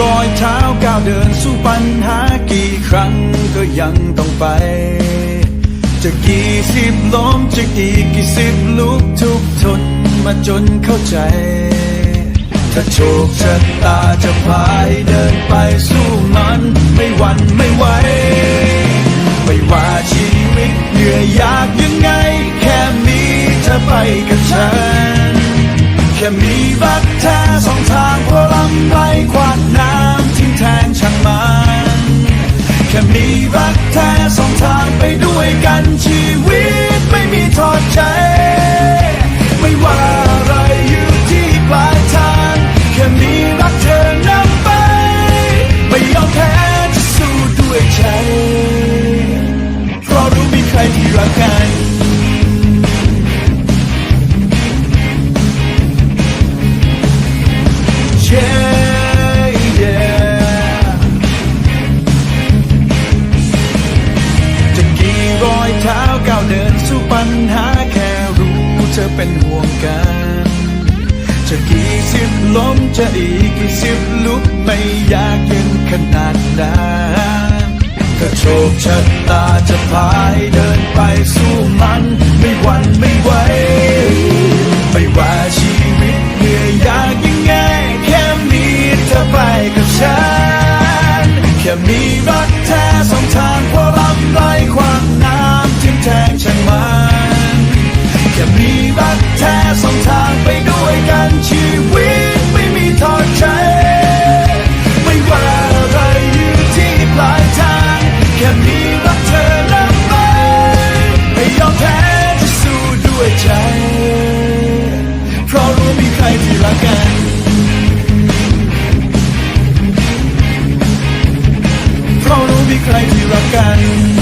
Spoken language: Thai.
ก้าวเดินสู้ปัญหากี่ครั้งก็ยังต้องไป จะกี่สิบล้มจะกี่กี่สิบลุกทุกทนมาจนเข้าใจ ถ้าโชคชะตาจะพาให้เดินไปสู้มันไม่หวั่นไม่ไหวไม่ว่าชีวิตเหนื่อยยากยังไง แค่มีเธอไปกับฉัน แค่มี มีรักแท้สองทางไปด้วยกันชีวิต เธอเป็นห่วงกันจะกี่สิบล้มจะอีกกี่สิบลุกไม่อยากเย็นขนาดนั้นถ้าโชคชะตาจะพาให้เดินไปสู้มัน ไม่หวั่นไม่ไหวไม่ว่าชีวิตเหนื่อยยากยังไงแค่มีเธอไปกับฉันแค่มี ใครที่รักกัน